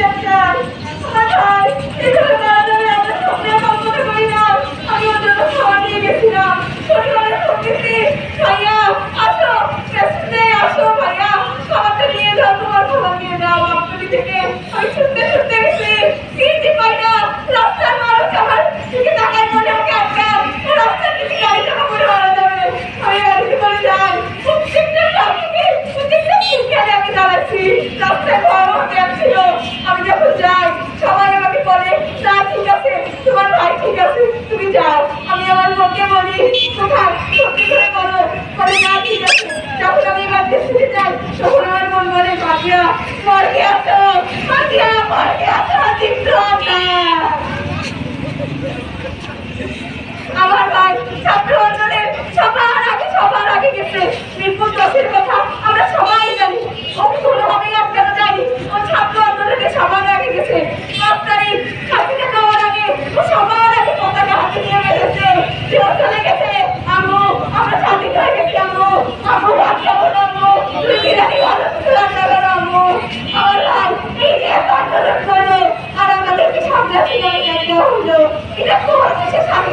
doctor এভাবে স্বভাব সত্যি করে বলো, করে না ঠিক আমার মন বলে মাতিয়া মার্কে আছো মাতিয়া মার্কে এটা তোমার কাছে স্বামী